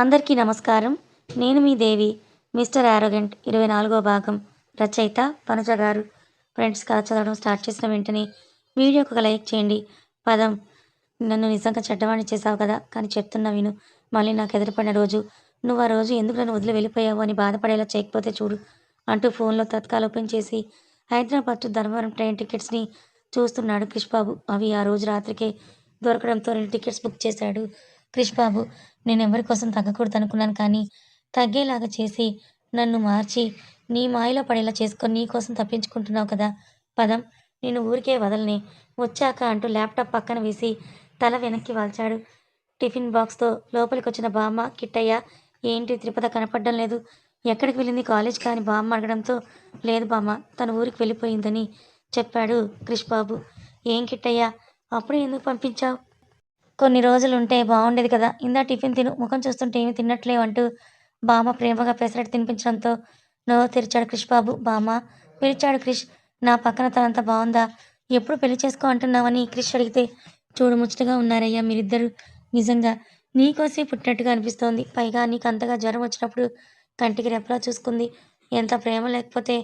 అందరికీ నమస్కారం. నేను మీ దేవి మిస్టర్ ఆరోగెంట్ ఇరవై నాలుగో భాగం రచయిత పనుజ గారు. ఫ్రెండ్స్ కథ చదవడం స్టార్ట్ చేసిన వెంటనే వీడియోకి ఒక లైక్ చేయండి. పదం నన్ను నిజంగా చెడ్డవాణ్ణి చేశావు కదా కానీ చెప్తున్నా విను. మళ్ళీ నాకు ఎదురుపడిన రోజు నువ్వు ఆ రోజు ఎందుకు నన్ను వదిలి వెళ్ళిపోయావు అని బాధపడేలా చేయకపోతే చూడు అంటూ ఫోన్లో తత్కాల ఓపెన్ చేసి హైదరాబాద్ టు ధర్మవరం ట్రైన్ టికెట్స్ని చూస్తున్నాడు క్రిష్బాబు. అవి ఆ రోజు రాత్రికే దొరకడంతో రెండు టికెట్స్ బుక్ చేశాడు క్రిష్బాబు. నేను ఎవరి కోసం తగ్గకూడదు అనుకున్నాను కానీ తగ్గేలాగా చేసి నన్ను మార్చి నీ మాయలో పడేలా చేసుకొని నీ కోసం తప్పించుకుంటున్నావు కదా. పదం. నేను ఊరికే వదలని వచ్చాక అంటూ ల్యాప్టాప్ పక్కన వేసి తల వెనక్కి వాల్చాడు. టిఫిన్ బాక్స్తో లోపలికి వచ్చిన బామ్మ కిట్టయ్య ఏంటి? త్రిపద కనపడడం లేదు. ఎక్కడికి వెళ్ళింది కాలేజ్ కానీ బామ్మ అడగడంతో లేదు బామ్మ తన ఊరికి వెళ్ళిపోయిందని చెప్పాడు క్రిష్ బాబు ఏం కిట్టయ్య? అప్పుడే ఎందుకు పంపించావు? కొన్ని రోజులు ఉంటే బాగుండేది కదా. ఇందా టిఫిన్ తిను ముఖం చూస్తుంటే ఏమి తిన్నట్లేవు అంటూ బామ్మ ప్రేమగా పెసరట్టు తినిపించడంతో నోరు తెరిచాడు క్రిష్ బాబు. బామ్మ పిలిచాడు క్రిష్ నా పక్కన తనంత బాగుందా ఎప్పుడు పెళ్ళి చేసుకో అంటున్నావని క్రిష్ అడిగితే చూడు ముచ్చటగా ఉన్నారయ్యా మీరిద్దరు. నిజంగా నీకోసే పుట్టినట్టుగా అనిపిస్తోంది. పైగా నీకు అంతగా జ్వరం వచ్చినప్పుడు కంటికి రెప్పలా చూసుకుంది. ఎంత ప్రేమ లేకపోతే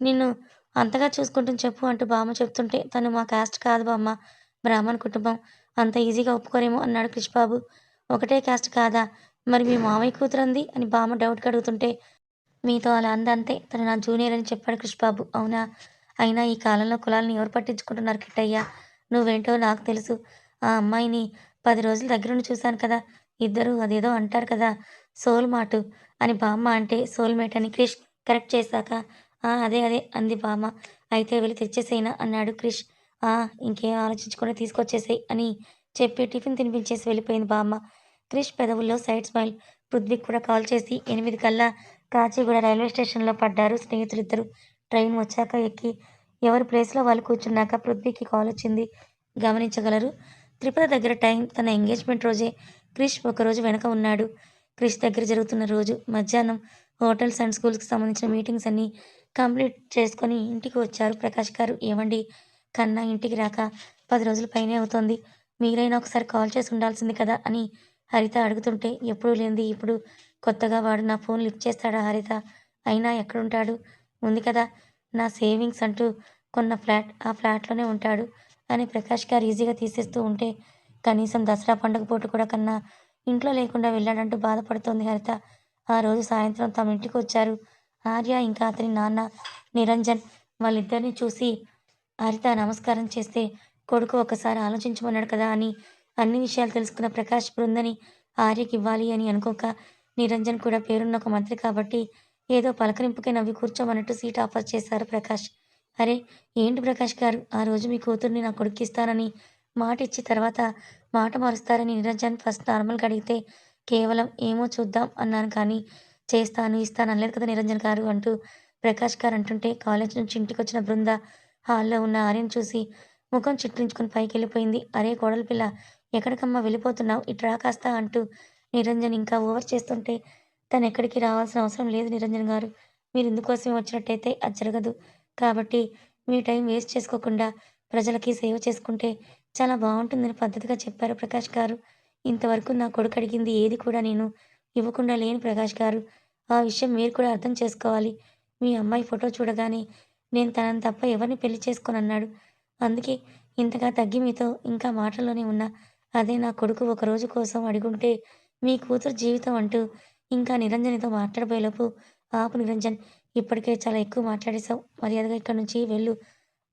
నిన్ను అంతగా చూసుకుంటుంది చెప్పు అంటూ బామ్మ చెప్తుంటే తను మా కాస్ట్ కాదు బామ్మ బ్రాహ్మణ్ కుటుంబం. అంత ఈజీగా ఒప్పుకోరేమో అన్నాడు క్రిష్ ఒకటే కాస్ట్ కాదా? మరి మీ మామయ్య కూతురంది? అని బామ్మ డౌట్గా అడుగుతుంటే మీతో అలా అందంతే తను నా జూనియర్ అని చెప్పాడు క్రిష్ అవునా? అయినా ఈ కాలంలో కులాలను ఎవరు పట్టించుకుంటున్నారు కిట్టయ్య? నువ్వేంటో నాకు తెలుసు. ఆ అమ్మాయిని పది రోజుల దగ్గరుండి చూశాను కదా. ఇద్దరు అదేదో అంటారు కదా సోల్ మాటు అని బామ్మ అంటే సోల్మేట్ అని క్రిష్ కరెక్ట్ చేశాక "ఆ, అదే అదే అంది బామ్మ. అయితే వెళ్ళి తెచ్చేసేనా అన్నాడు క్రిష్. ఇంకేం ఆలోచించకుండా తీసుకొచ్చేసాయి అని చెప్పి టిఫిన్ తినిపించేసి వెళ్ళిపోయింది బామ్మ. క్రిష్ పెదవుల్లో సైడ్ స్మైల్. పృథ్వీకి కూడా కాల్ చేసి ఎనిమిది కల్లా కాచిగూడ రైల్వే స్టేషన్లో పడ్డారు స్నేహితులిద్దరు. ట్రైన్ వచ్చాక ఎక్కి ఎవరి ప్లేస్లో వాళ్ళు కూర్చున్నాక పృథ్వీకి కాల్ వచ్చింది. గమనించగలరు. త్రిపుర దగ్గర టైం తన ఎంగేజ్మెంట్ రోజే. క్రిష్ ఒకరోజు వెనక ఉన్నాడు. క్రిష్ దగ్గర జరుగుతున్న రోజు. మధ్యాహ్నం హోటల్స్ అండ్ స్కూల్స్కి సంబంధించిన మీటింగ్స్ అన్నీ కంప్లీట్ చేసుకొని ఇంటికి వచ్చారు ప్రకాష్ గారు. ఏమండి కన్నా ఇంటికి రాక పది రోజుల పైనే అవుతోంది. మీరైనా ఒకసారి కాల్ చేసి ఉండాల్సింది కదా అని హరిత అడుగుతుంటే ఎప్పుడూ లేనిది ఇప్పుడు కొత్తగా వాడు నా ఫోన్ లిఫ్ట్ చేస్తాడా హరిత? అయినా ఎక్కడుంటాడు? ఉంది కదా నా సేవింగ్స్ అంటూ కొన్న ఫ్లాట్ ఆ ఫ్లాట్లోనే ఉంటాడు అని ప్రకాష్ గారు ఈజీగా తీసేస్తూ ఉంటే కనీసం దసరా పండుగ పూట కూడా కన్నా ఇంట్లో లేకుండా వెళ్ళాడంటూ బాధపడుతోంది హరిత. ఆ రోజు సాయంత్రం తమ ఇంటికి వచ్చారు. ఆర్య ఇంకా అతని నాన్న నిరంజన్ వాళ్ళిద్దరిని చూసి హరిత నమస్కారం చేస్తే కొడుకు ఒకసారి ఆలోచించమన్నాడు కదా అని అన్ని విషయాలు తెలుసుకున్న ప్రకాష్ బృందని ఆర్యకి ఇవ్వాలి అని అనుకోక నిరంజన్ కూడా పేరున్న ఒక మంత్రి కాబట్టి ఏదో పలకరింపుకే నవ్వి కూర్చోమన్నట్టు సీట్ ఆఫర్ చేశారు ప్రకాష్. అరే ఏంటి ప్రకాష్ గారు? ఆ రోజు మీ కూతుర్ని నా కొడుకు ఇస్తానని మాట ఇచ్చి తర్వాత మాట మారుస్తారని నిరంజన్ ఫస్ట్ నార్మల్గా అడిగితే కేవలం ఏమో చూద్దాం అన్నాను కానీ చేస్తాను ఇస్తాను అనలేదు కదా నిరంజన్ గారు అంటూ ప్రకాష్ గారు అంటుంటే కాలేజ్ నుంచి ఇంటికి వచ్చిన బృంద హాల్లో ఉన్న ఆర్యన్ చూసి ముఖం చిట్లించుకుని పైకి వెళ్ళిపోయింది అరే కోడలి పిల్ల ఎక్కడికమ్మా వెళ్ళిపోతున్నావు? ఇట్రా కాస్త అంటూ నిరంజన్ ఇంకా ఓవర్ చేస్తుంటే తను ఎక్కడికి రావాల్సిన అవసరం లేదు నిరంజన్ గారు. మీరు ఇందుకోసమే వచ్చినట్టయితే అది జరగదు. కాబట్టి మీ టైం వేస్ట్ చేసుకోకుండా ప్రజలకి సేవ చేసుకుంటే చాలా బాగుంటుందని పద్ధతిగా చెప్పారు ప్రకాష్ గారు. ఇంతవరకు నా కొడుకు అడిగింది ఏది కూడా నేను ఇవ్వకుండా లేని ప్రకాష్ గారు. ఆ విషయం మీరు కూడా అర్థం చేసుకోవాలి. మీ అమ్మాయి ఫోటో చూడగానే నేను తనని తప్ప ఎవరిని పెళ్ళి చేసుకోనన్నాడు. అందుకే ఇంతగా తగ్గి మీతో ఇంకా మాటల్లోనే ఉన్నా. అదే నా కొడుకు ఒక రోజు కోసం అడుగుంటే మీ కూతురు జీవితం అంటూ ఇంకా నిరంజనితో మాట్లాడబోయేలోపు ఆపు నిరంజన్ ఇప్పటికే చాలా ఎక్కువ మాట్లాడేశావు. మర్యాదగా ఇక్కడ నుంచి వెళ్ళు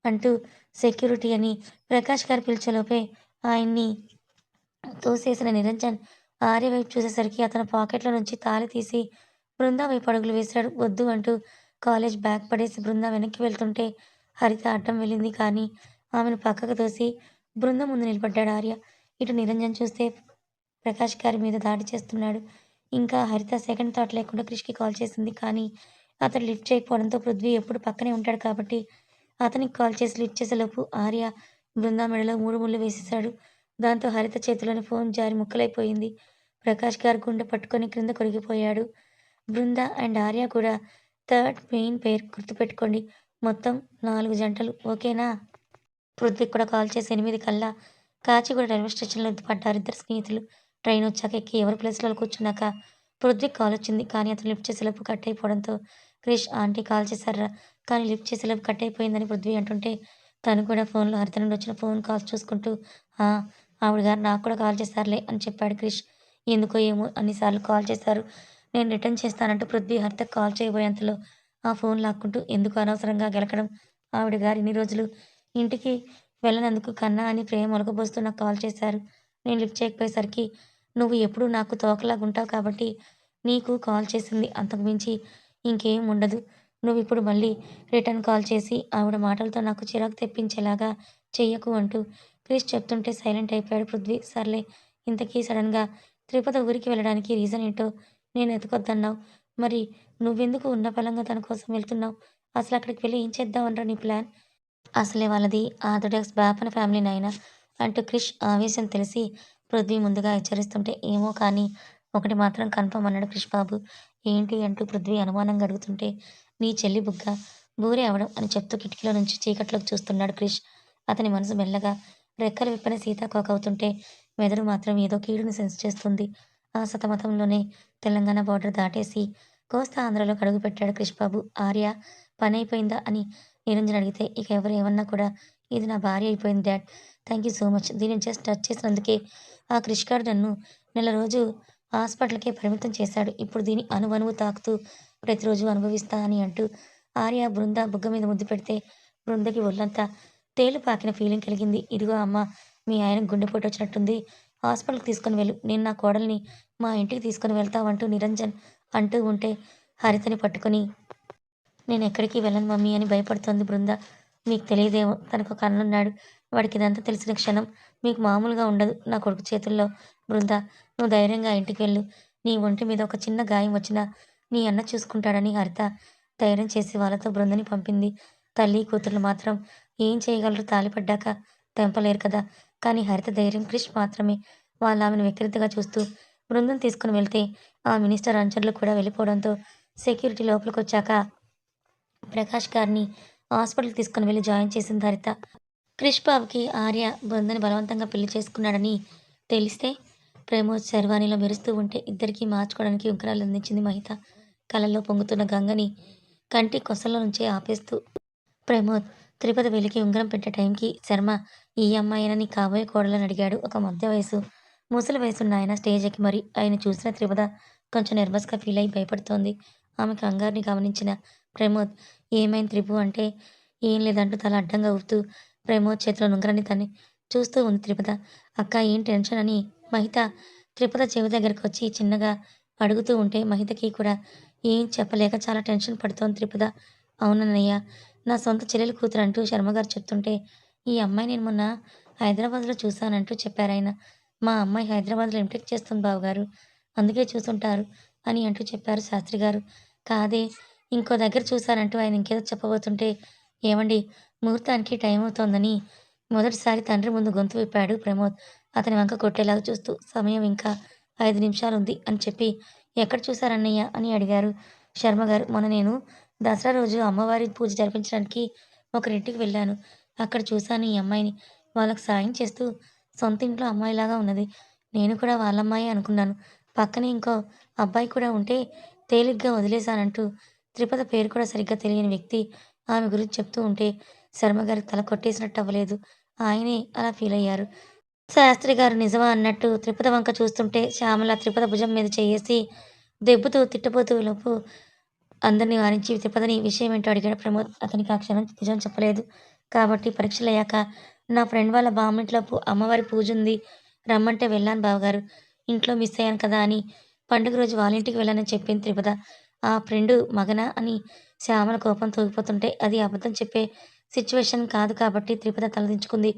అంటూ సెక్యూరిటీ అని ప్రకాష్ గారు పిలిచేలోపే ఆయన్ని తోసేసిన నిరంజన్ ఆర్య వైపు చూసేసరికి అతని పాకెట్లో నుంచి తాళి తీసి బృందా వైపు అడుగులు వేశాడు. వద్దు అంటూ కాలేజ్ బ్యాగ్ పడేసి బృందా వెనక్కి వెళ్తుంటే హరిత అడ్డం వెళ్ళింది కానీ ఆమెను పక్కకు తోసి బృందం ముందు నిలబడ్డాడు ఆర్య. ఇటు నిరంజన్ చూస్తే ప్రకాష్ గారి మీద దాడి చేస్తున్నాడు. ఇంకా హరిత సెకండ్ థాట్ లేకుండా క్రిష్కి కాల్ చేసింది కానీ అతను లిఫ్ట్ చేయకపోవడంతో పృథ్వీ ఎప్పుడు పక్కనే ఉంటాడు కాబట్టి అతనికి కాల్ చేసి లిఫ్ట్ చేసేలోపు ఆర్య బృందా మెడలో మూడు ముళ్ళు వేసేశాడు. దాంతో హరిత చేతిలోని ఫోన్ జారి ముక్కలైపోయింది. ప్రకాష్ గారు గుండె పట్టుకొని క్రింద కొరిగిపోయాడు. బృంద అండ్ ఆర్య కూడా థర్డ్ మెయిన్ పేరు గుర్తుపెట్టుకోండి. మొత్తం నాలుగు జంటలు ఓకేనా? పృథ్వీ కూడా కాల్ చేసి ఎనిమిది కల్లా కాచిగూడ రైల్వే స్టేషన్లో పడ్డారు ఇద్దరు స్నేహితులు. ట్రైన్ వచ్చాక ఎక్కి ఎవరి ప్లేస్లో కూర్చున్నాక పృథ్వీ కాల్ వచ్చింది. కానీ అతను లిఫ్ట్ చేసేలోపు కట్ అయిపోవడంతో క్రిష్ ఆంటీ కాల్ చేశారా? కానీ లిఫ్ట్ చేసేలోపు కట్ అయిపోయిందని పృథ్వీ అంటుంటే తను కూడా ఫోన్లో హరిత నుండి వచ్చిన ఫోన్ కాల్స్ చూసుకుంటూ ఆవిడ గారు నాకు కూడా కాల్ చేశారులే అని చెప్పాడు క్రిష్. ఎందుకో ఏమో అన్నిసార్లు కాల్ చేశారు. నేను రిటర్న్ చేస్తానంటూ పృథ్వీ హరితకు కాల్ చేయబోయేంతలో ఆ ఫోన్ లాక్కుంటూ ఎందుకు అనవసరంగా గెలకడం? ఆవిడ గారు ఇన్ని రోజులు ఇంటికి వెళ్ళనందుకు కన్నా అని ప్రేమ ఒలకబోస్తూ నాకు కాల్ చేశారు. నేను లిఫ్ట్ చేయకపోయేసరికి నువ్వు ఎప్పుడూ నాకు తోకలాగా ఉంటావు కాబట్టి నీకు కాల్ చేసింది అంతకుమించి ఇంకేం ఉండదు. నువ్వు ఇప్పుడు మళ్ళీ రిటర్న్ కాల్ చేసి ఆవిడ మాటలతో నాకు చిరాకు తెప్పించేలాగా చెయ్యకు అంటూ క్రిష్ చెప్తుంటే సైలెంట్ అయిపోయాడు పృథ్వీ. సర్లే ఇంతకీ సడన్గా తిరుపతి ఊరికి వెళ్ళడానికి రీజన్ ఏంటో నేను ఎతకొద్దన్నావు మరి నువ్వెందుకు ఉన్న బలంగా తన కోసం వెళ్తున్నావు? అసలు అక్కడికి వెళ్ళి ఏం చేద్దామనరా నీ ప్లాన్? అసలే వాళ్ళది ఆర్థడాక్స్ బాపన ఫ్యామిలీ నాయన అంటూ క్రిష్ ఆవేశం తెలిసి పృథ్వీ ముందుగా హెచ్చరిస్తుంటే ఏమో కానీ ఒకటి మాత్రం కన్ఫర్మ్ అన్నాడు క్రిష్ బాబు. ఏంటి అంటూ పృథ్వీ అనుమానంగా అడుగుతుంటే నీ చెల్లి బుగ్గ బూరే అవడం అని చెప్తూ కిటికీలో నుంచి చీకట్లోకి చూస్తున్నాడు క్రిష్. అతని మనసు మెల్లగా రెక్కలు విప్పని సీతాకోకవుతుంటే మెదడు మాత్రం ఏదో కీడును సెన్స్ చేస్తుంది. ఆ సతమతంలోనే తెలంగాణ బార్డర్ దాటేసి కోస్తా ఆంధ్రలో అడుగుపెట్టాడు పెట్టాడు బాబు ఆర్య పని అయిపోయిందా అని నిరంజన్ అడిగితే ఇక ఎవరు ఏమన్నా కూడా ఇది నా భార్య అయిపోయింది dad. Thank you so much. దీన్ని జస్ట్ టచ్ చేసినందుకే ఆ క్రిష్ గారు నన్ను నెల రోజు హాస్పిటల్కే పరిమితం చేశాడు. ఇప్పుడు దీని అనువనువు తాకుతూ ప్రతిరోజు అనుభవిస్తా అని అంటూ ఆర్య బృంద బుగ్గ మీద ముద్దు పెడితే బృందకి ఒళ్ళంతా తేలు పాకిన ఫీలింగ్ కలిగింది. ఇదిగో అమ్మ మీ ఆయన గుండెపోటు వచ్చినట్టుంది. హాస్పిటల్కి తీసుకొని వెళ్ళు. నేను నా కోడల్ని మా ఇంటికి తీసుకొని వెళ్తావంటూ నిరంజన్ అంటూ ఉంటే హరితని పట్టుకుని నేను ఎక్కడికి వెళ్ళను మమ్మీ అని భయపడుతోంది బృంద. మీకు తెలియదేమో. తనకు ఒక అన్నున్నాడు వాడికి ఇదంతా తెలిసిన క్షణం మీకు మామూలుగా ఉండదు నా కొడుకు చేతుల్లో. బృంద నువ్వు ధైర్యంగా ఇంటికి వెళ్ళు. నీ ఒంటి మీద ఒక చిన్న గాయం వచ్చినా నీ అన్న చూసుకుంటాడని హరిత ధైర్యం చేసి వాళ్ళతో బృందని పంపింది. తల్లి కూతుర్లు మాత్రం ఏం చేయగలరు? తాలిపడ్డాక తెంపలేరు కదా. కానీ హరిత ధైర్యం క్రిష్ మాత్రమే. వాళ్ళు ఆమెను వ్యక్తిగతంగా చూస్తూ బృందం తీసుకుని వెళ్తే ఆ మినిస్టర్ అనుచరులు కూడా వెళ్ళిపోవడంతో సెక్యూరిటీ లోపలికి వచ్చాక ప్రకాష్ గారిని హాస్పిటల్కి తీసుకుని వెళ్ళి జాయిన్ చేసింది హరిత. క్రిష్ బాబుకి ఆర్య బృందని బలవంతంగా పెళ్ళి చేసుకున్నాడని తెలిస్తే ప్రేమోజ్ శర్వాణిలో మెరుస్తూ ఉంటే ఇద్దరికీ మార్చుకోవడానికి ఉంగరాలు అందించింది మహిత. కలలో పొంగుతున్న గంగని కంటి కొసల్లో నుంచే ఆపేస్తూ ప్రమోద్ తిరుపతి వెళ్ళికి ఉంగరం పెట్టే టైంకి శర్మ ఈ అమ్మాయినని కాబోయే కోడలని అడిగాడు. ఒక మధ్య వయసు ముసలి వయసున్న ఆయన స్టేజ్ ఎక్కి మరి ఆయన చూసిన త్రిపద కొంచెం నెర్వస్గా ఫీల్ అయి భయపడుతోంది. ఆమె కంగారుని గమనించిన ప్రమోద్ ఏమైంది త్రిపు? అంటే ఏం లేదంటూ తల అడ్డంగా ఊపుతూ ప్రమోద్ చేతిలో నుంగరాన్ని తన్ని చూస్తూ ఉంది త్రిపద. అక్క ఏం టెన్షన్ అని? మహిత త్రిపద చెవి దగ్గరకు వచ్చి చిన్నగా అడుగుతూ ఉంటే మహితకి కూడా ఏం చెప్పలేక చాలా టెన్షన్ పడుతోంది త్రిపద. అవునన్నయ్య నా సొంత చెల్లెలు కూతురు అంటూ శర్మగారు చెప్తుంటే ఈ అమ్మాయి నేను మొన్న హైదరాబాద్లో చూశానంటూ చెప్పారాయన మా అమ్మాయి హైదరాబాద్లో ఎంటెక్ చేస్తుంది బావగారు అందుకే చూసుంటారు అని అంటూ చెప్పారు శాస్త్రి గారు. కాదే ఇంకో దగ్గర చూశారంటూ ఆయన ఇంకేదో చెప్పబోతుంటే ఏమండి ముహూర్తానికి టైం అవుతోందని మొదటిసారి తండ్రి ముందు గొంతు విప్పాడు ప్రమోద్. అతని వంక కొట్టేలాగా చూస్తూ సమయం ఇంకా ఐదు నిమిషాలు ఉంది అని చెప్పి ఎక్కడ చూశారన్నయ్య అని అడిగారు శర్మ గారు. మొన్న నేను దసరా రోజు అమ్మవారి పూజ జరిపించడానికి ఒకరింటికి వెళ్ళాను. అక్కడ చూశాను ఈ అమ్మాయిని. వాళ్ళకి సాయం చేస్తూ సొంత ఇంట్లో అమ్మాయిలాగా ఉన్నది. నేను కూడా వాళ్ళ అమ్మాయి అనుకున్నాను. పక్కనే ఇంకో అబ్బాయి కూడా ఉంటే తేలిగ్గా వదిలేశానంటూ త్రిపద పేరు కూడా సరిగ్గా తెలియని వ్యక్తి ఆమె గురించి చెప్తూ ఉంటే శర్మ గారికి తల కొట్టేసినట్టు అవ్వలేదు. ఆయనే అలా ఫీల్ అయ్యారు. శాస్త్రి గారు నిజమా అన్నట్టు త్రిపద వంక చూస్తుంటే శ్యామల త్రిపద భుజం మీద చేయేసి దెబ్బతూ తిట్టబోతూ లోపు అందరినీ వారించి తిరుపతిని విషయం ఏంటో అడిగాడు ప్రమోద్. అతనికి అక్షరం నిజం చెప్పలేదు. కాబట్టి పరీక్షలు అయ్యాక నా ఫ్రెండ్ వాళ్ళ బామ్మింట్లో అమ్మవారి పూజ ఉంది రమ్మంటే వెళ్ళాను బావగారు. ఇంట్లో మిస్ అయ్యాను కదా అని పండుగ రోజు వాళ్ళ ఇంటికి వెళ్ళానని చెప్పింది త్రిపద. ఆ ఫ్రెండు మగన అని శ్యామల కోపం తూగిపోతుంటే అది అబద్ధం చెప్పే సిచ్యువేషన్ కాదు కాబట్టి త్రిపద తలదించుకుంది.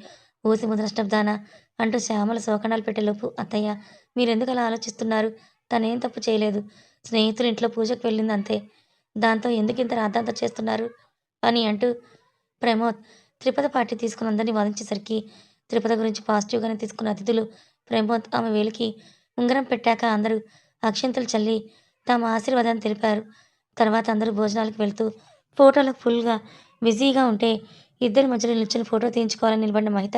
ఊసి ముద్రష్టబ్దాన అంటూ శ్యామల శోకణాలు పెట్టేలోపు అత్తయ్య మీరెందుకు అలా ఆలోచిస్తున్నారు? తనేం తప్పు చేయలేదు. స్నేహితులు ఇంట్లో పూజకు వెళ్ళింది అంతే దాంతో ఎందుకు ఇంత రాద్ధాంత చేస్తున్నారు? అని అంటూ ప్రమోద్ త్రిపద పార్టీ తీసుకున్నందని వాదించేసరికి త్రిపద గురించి పాజిటివ్గానే తీసుకున్న అతిథులు ప్రమోద్ ఆమె వేలికి ఉంగరం పెట్టాక అందరూ అక్షంతలు చల్లి తమ ఆశీర్వాదాన్ని తెలిపారు. తర్వాత అందరూ భోజనాలకు వెళ్తూ ఫోటోలకు ఫుల్గా బిజీగా ఉంటే ఇద్దరి మధ్యలో నిల్చుని ఫోటో తీయించుకోవాలని నిలబడిన మహిత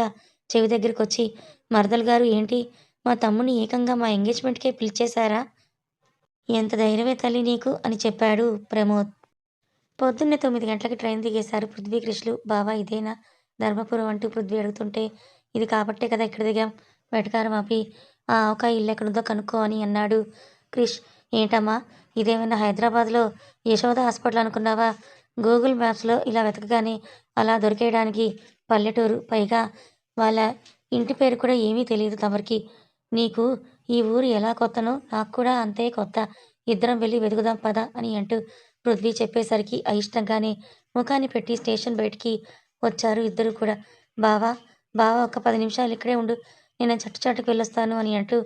చెవి దగ్గరికి వచ్చి మరదలు గారు ఏంటి? మా తమ్ముని ఏకంగా మా ఎంగేజ్మెంట్కే పిలిచేశారా? ఎంత ధైర్యమే తల్లి నీకు? అని చెప్పాడు ప్రమోద్. పొద్దున్నే తొమ్మిది గంటలకి ట్రైన్ దిగేశారు పృథ్వీ కృష్ణు బావా ఇదేనా? ధర్మపురం అంటూ పృథ్వీ అడుగుతుంటే ఇది కాబట్టే కదా ఇక్కడ దిగాం? వెటకారం ఆపి ఆ ఒక ఇల్లు ఎక్కడుందో కనుక్కో అని అన్నాడు క్రిష్. ఏంటమ్మా ఇదేమైనా హైదరాబాద్లో యశోద హాస్పిటల్ అనుకున్నావా? గూగుల్ మ్యాప్స్లో ఇలా వెతకగానే అలా దొరికేయడానికి పల్లెటూరు. పైగా వాళ్ళ ఇంటి పేరు కూడా ఏమీ తెలియదు తమరికి. నీకు ఈ ఊరు ఎలా కొత్తనో నాకు కూడా అంతే కొత్త. ఇద్దరం వెళ్ళి వెతుకుదాం పద అని అంటూ పృథ్వీ చెప్పేసరికి అయిష్టంగానే ముఖాన్ని పెట్టి స్టేషన్ బయటికి వచ్చారు ఇద్దరు కూడా. బావా బావా ఒక పది నిమిషాలు ఇక్కడే ఉండు నేను చట్టు చట్టుకు వెళ్ళొస్తాను అని అంటూ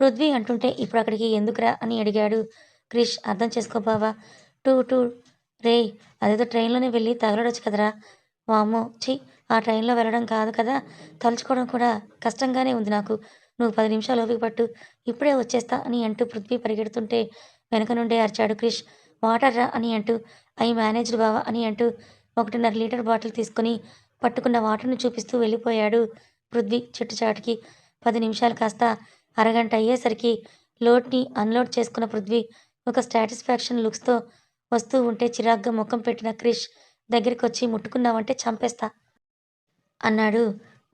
పృథ్వీ అంటుంటే ఇప్పుడు అక్కడికి ఎందుకురా అని అడిగాడు క్రిష్. అర్థం చేసుకో బావా. టూ టూ రే అదేదో ట్రైన్లోనే వెళ్ళి తగలడొచ్చు కదరా. వామ్మో ఛీ ఆ ట్రైన్లో వెళ్ళడం కాదు కదా. తలుచుకోవడం కూడా కష్టంగానే ఉంది నాకు. నువ్వు పది నిమిషాలు ఓపిక పట్టు. ఇప్పుడే వచ్చేస్తా అని అంటూ పృథ్వీ పరిగెడుతుంటే వెనక నుండే అరిచాడు క్రిష్. వాటర్ రా అని అంటూ ఐ మేనేజ్డ్ బావా అని అంటూ ఒకటిన్నర లీటర్ బాటిల్ తీసుకొని పట్టుకున్న వాటర్ని చూపిస్తూ వెళ్ళిపోయాడు పృథ్వీ చెట్టుచాటుకి పది నిమిషాలు కాస్త అరగంట అయ్యేసరికి లోడ్ని అన్లోడ్ చేసుకున్న పృథ్వీ ఒక స్టాటిస్ఫాక్షన్ లుక్స్తో వస్తూ ఉంటే చిరాగ్గా ముఖం పెట్టిన క్రిష్ దగ్గరికి వచ్చి ముట్టుకున్నావంటే చంపేస్తా అన్నాడు.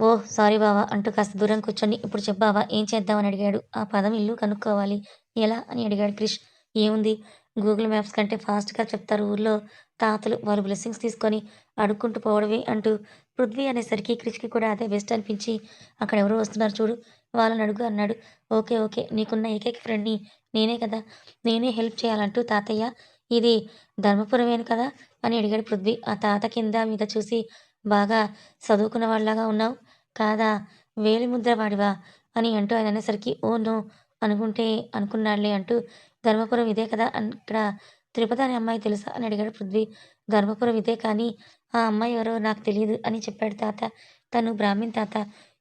ఓ సారీ బావా అంటూ కాస్త దూరం కూర్చొని ఇప్పుడు చెప్పావా ఏం చేద్దామని అడిగాడు. ఆ పదం ఇల్లు కనుక్కోవాలి. ఎలా అని అడిగాడు క్రిష్. ఏముంది? గూగుల్ మ్యాప్స్ కంటే ఫాస్ట్గా చెప్తారు ఊర్లో తాతలు. వారు బ్లెస్సింగ్స్ తీసుకొని అడుక్కుంటూ పోవడమే అంటూ పృథ్వీ అనేసరికి క్రిష్కి కూడా అదే బెస్ట్ అనిపించి అక్కడ ఎవరో వస్తున్నారు చూడు వాళ్ళని అడుగు అన్నాడు. ఓకే ఓకే నీకున్న ఏకైక ఫ్రెండ్ని నేనే కదా నేనే హెల్ప్ చేయాలంటూ తాతయ్య ఇది ధర్మపురమేను కదా అని అడిగాడు పృథ్వీ. ఆ తాత కింద మీద చూసి బాగా చదువుకున్న వాళ్ళలాగా ఉన్నావు కాదా? వేలిముద్రవాడివా అని అంటూ ఆయన అనేసరికి ఓ నో అనుకుంటే అనుకున్నాడులే అంటూ ధర్మపురం ఇదే కదా ఇక్కడ తిరుపతి అనే అమ్మాయి తెలుసా? అని అడిగాడు పృథ్వీ. ధర్మపురం ఇదే కానీ ఆ అమ్మాయి ఎవరో నాకు తెలియదు అని చెప్పాడు తాత. తను బ్రాహ్మణ్ తాత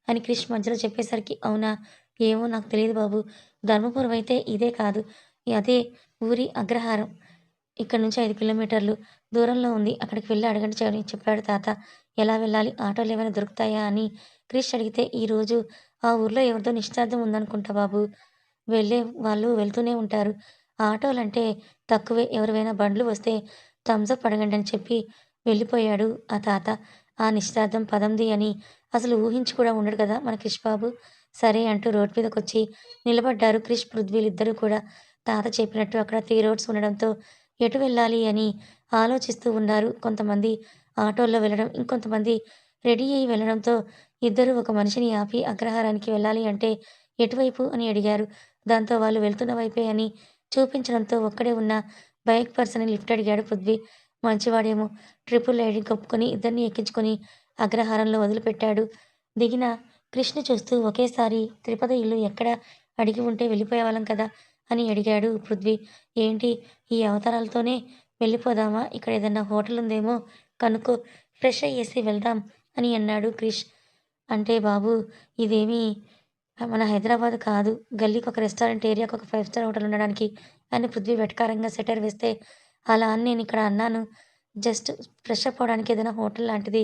అని క్రిష్ మధ్యలో చెప్పేసరికి అవునా? ఏమో నాకు తెలియదు బాబు. ధర్మపురం అయితే ఇదే కాదు. అదే ఊరి అగ్రహారం. ఇక్కడ నుంచి ఐదు కిలోమీటర్లు దూరంలో ఉంది. అక్కడికి వెళ్ళి అడగండి అని చెప్పాడు తాత. ఎలా వెళ్ళాలి? ఆటోలు ఏమైనా దొరుకుతాయా అని క్రిష్ అడిగితే ఈరోజు ఆ ఊర్లో ఎవరిదో నిశ్చితార్థం ఉందనుకుంటా బాబు. వెళ్ళే వాళ్ళు వెళ్తూనే ఉంటారు. ఆటోలంటే తక్కువే. ఎవరివైనా బండ్లు వస్తే థమ్స్అప్ అడగండి అని చెప్పి వెళ్ళిపోయాడు ఆ తాత. ఆ నిశ్చితార్థం పదంది అని అసలు ఊహించి కూడా ఉండడు కదా మన క్రిష్ బాబు. సరే అంటూ రోడ్ మీదకి వచ్చి నిలబడ్డారు క్రిష్ పృథ్వీలిద్దరూ కూడా. తాత చెప్పినట్టు అక్కడ త్రీ రోడ్స్ ఉండడంతో ఎటు వెళ్ళాలి అని ఆలోచిస్తూ ఉన్నారు. కొంతమంది ఆటోల్లో వెళ్ళడం ఇంకొంతమంది రెడీ అయ్యి వెళ్ళడంతో ఇద్దరు ఒక మనిషిని ఆపి అగ్రహారానికి వెళ్ళాలి అంటే ఎటువైపు అని అడిగారు. దాంతో వాళ్ళు వెళ్తున్న వైపే అని చూపించడంతో ఒక్కడే ఉన్న బైక్ పర్సన్ లిఫ్ట్ అడిగాడు పృథ్వీ. మంచివాడేమో. ట్రిపుల్ ఐడి కప్పుకొని ఇద్దరిని ఎక్కించుకొని అగ్రహారంలో వదిలిపెట్టాడు. దిగిన కృష్ణ చూస్తూ ఒకేసారి తిరుపతి ఇల్లు ఎక్కడ అడిగి ఉంటే వెళ్ళిపోయేవాళ్ళం కదా. అని అడిగాడు పృథ్వీ. ఏంటి? ఈ అవతారాలతోనే వెళ్ళిపోదామా? ఇక్కడ ఏదన్నా హోటల్ ఉందేమో కనుక్కో. ఫ్రెష్ అయ్యేసి వెళ్దాం అని అన్నాడు క్రిష్. అంటే బాబు ఇదేమీ మన హైదరాబాద్ కాదు. గల్లీకి ఒక రెస్టారెంట్ ఏరియాకి ఒక ఫైవ్ స్టార్ హోటల్ ఉండడానికి అని పృథ్వీ వెటకారంగా సెటర్ వేస్తే అలా అని నేను ఇక్కడ అన్నాను. జస్ట్ ఫ్రెష్ అప్ అవడానికి ఏదైనా హోటల్ లాంటిది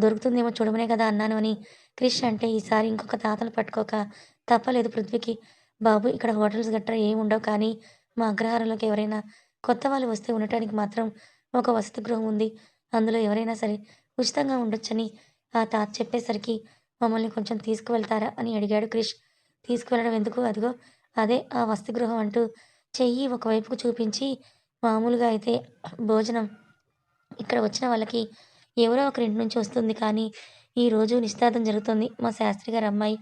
దొరుకుతుందేమో చూడమనే కదా అన్నాను అని క్రిష్ అంటే ఈసారి ఇంకొక తాతలు పట్టుకోక తప్పలేదు పృథ్వీకి. బాబు ఇక్కడ హోటల్స్ గట్రా ఏమి ఉండవు కానీ మా అగ్రహారంలోకి ఎవరైనా కొత్త వాళ్ళు వస్తే ఉండటానికి మాత్రం ఒక వసతి గృహం ఉంది. అందులో ఎవరైనా సరే ఉచితంగా ఉండొచ్చని ఆ తాత చెప్పేసరికి మమ్మల్ని కొంచెం తీసుకువెళ్తారా అని అడిగాడు క్రిష్. తీసుకువెళ్ళడం ఎందుకు? అదిగో అదే ఆ వసతి గృహం అంటూ చెయ్యి ఒకవైపుకు చూపించి మామూలుగా అయితే భోజనం ఇక్కడ వచ్చిన వాళ్ళకి ఎవరో ఒకరింటి నుంచి వస్తుంది కానీ ఈరోజు నిశ్చితార్థం జరుగుతుంది మా శాస్త్రి గారి అమ్మాయి.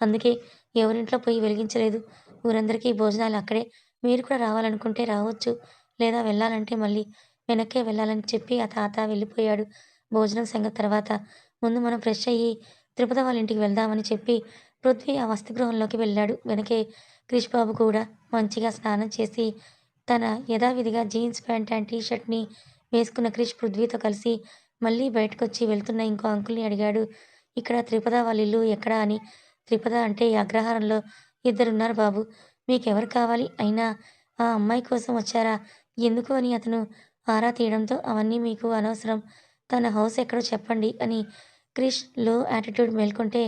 అందుకే ఎవరింట్లో పోయి వెలిగించలేదు. ఊరందరికీ భోజనాలు అక్కడే. మీరు కూడా రావాలనుకుంటే రావచ్చు. లేదా వెళ్ళాలంటే మళ్ళీ వెనక్కే వెళ్ళాలని చెప్పి ఆ తాత వెళ్ళిపోయాడు. భోజనం సంగతి తర్వాత. ముందు మనం ఫ్రెష్ అయ్యి తిరుపతి వాళ్ళ ఇంటికి వెళ్దామని చెప్పి పృథ్వీ ఆ వసతి గృహంలోకి వెళ్ళాడు. వెనకే క్రిష్ బాబు కూడా మంచిగా స్నానం చేసి తన యథావిధిగా జీన్స్ ప్యాంట్ అండ్ టీ షర్ట్ని వేసుకున్న క్రిష్ పృథ్వీతో కలిసి మళ్ళీ బయటకు వచ్చి వెళ్తున్న ఇంకో అంకుల్ని అడిగాడు. ఇక్కడ త్రిపద వాళ్ళ ఇల్లు ఎక్కడా అని త్రిపద అంటే ఈ అగ్రహారంలో ఇద్దరున్నారు బాబు. మీకెవరు కావాలి? అయినా ఆ అమ్మాయి కోసం వచ్చారా? ఎందుకు అని అతను ఆరా తీయడంతో అవన్నీ మీకు అనవసరం. తన హౌస్ ఎక్కడో చెప్పండి అని క్రిష్లో యాటిట్యూడ్ మేల్కొంటే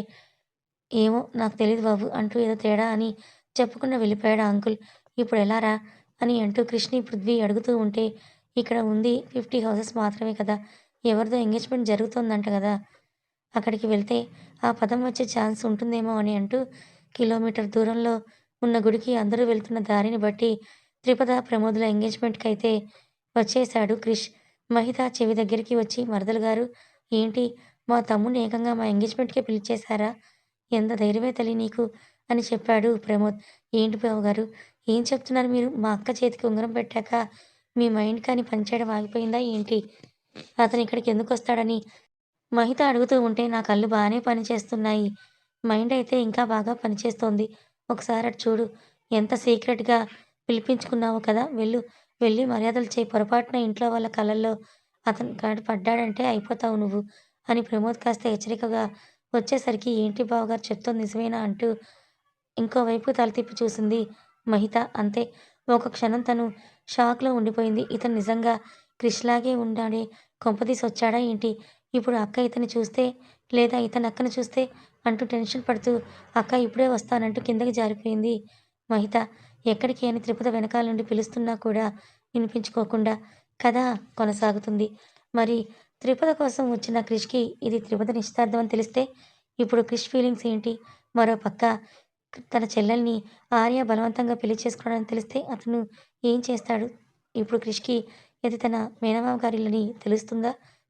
ఏమో నాకు తెలియదు బాబు అంటూ ఏదో తేడా అని చెప్పకుండా వెళ్ళిపోయాడు అంకుల్. ఇప్పుడు ఎలారా అని అంటూ కృష్ణి పృథ్వీ అడుగుతూ ఉంటే ఇక్కడ ఉంది ఫిఫ్టీ హౌసెస్ మాత్రమే కదా. ఎవరిదో ఎంగేజ్మెంట్ జరుగుతోందంట కదా. అక్కడికి వెళ్తే ఆ పదం వచ్చే ఛాన్స్ ఉంటుందేమో అని అంటూ కిలోమీటర్ దూరంలో ఉన్న గుడికి అందరూ వెళ్తున్న దారిని బట్టి త్రిపద ప్రమోదుల ఎంగేజ్మెంట్కి అయితే వచ్చేశాడు క్రిష్. మహిత చెవి దగ్గరికి వచ్చి మరదలు గారు ఏంటి? మా తమ్ముని ఏకంగా మా ఎంగేజ్మెంట్కే పిలిచేశారా? ఎంత ధైర్యమే తల్లి నీకు? అని చెప్పాడు ప్రమోద్. ఏంటి బాబు గారు ఏం చెప్తున్నారు మీరు? మా అక్క చేతికి ఉంగరం పెట్టాక మీ మైండ్ కానీ పనిచేయడం ఆగిపోయిందా ఏంటి? అతను ఇక్కడికి ఎందుకు వస్తాడని మహిత అడుగుతూ ఉంటే నా కళ్ళు బాగానే పనిచేస్తున్నాయి. మైండ్ అయితే ఇంకా బాగా పనిచేస్తోంది. ఒకసారి అటు చూడు. ఎంత సీక్రెట్గా పిలిపించుకున్నావు కదా వెళ్ళు. వెళ్ళి మర్యాదలు చేయి. పొరపాటున ఇంట్లో వాళ్ళ కళ్ళల్లో అతను కాడు పడ్డాడంటే అయిపోతావు నువ్వు అని ప్రమోద్ కాస్త హెచ్చరికగా వచ్చేసరికి ఏంటి బావగారు చెప్తోంది నిజమేనా అంటూ ఇంకోవైపు తల తిప్పి చూసింది మహిత. అంతే. ఒక క్షణం తను షాక్లో ఉండిపోయింది. ఇతను నిజంగా క్రిష్లాగే ఉండాడే. కొంపదీసి వచ్చాడా ఏంటి? ఇప్పుడు అక్క ఇతని చూస్తే లేదా ఇతను అక్కను చూస్తే అంటూ టెన్షన్ పడుతూ అక్క ఇప్పుడే వస్తానంటూ కిందకి జారిపోయింది మహిత. ఎక్కడికి అని త్రిపుత వెనకాల నుండి పిలుస్తున్నా కూడా వినిపించుకోకుండా కథ కొనసాగుతుంది. మరి త్రిపద కోసం వచ్చిన క్రిష్కి ఇది త్రిపద నిశ్చితార్థం అని తెలిస్తే ఇప్పుడు క్రిష్ ఫీలింగ్స్ ఏంటి? మరో పక్క తన చెల్లెల్ని ఆర్య బలవంతంగా పెళ్ళి చేసుకోవడానికి తెలిస్తే అతను ఏం చేస్తాడు? ఇప్పుడు క్రిష్కి ఇది తన మేనమామ గారిని తెలుస్తుందా?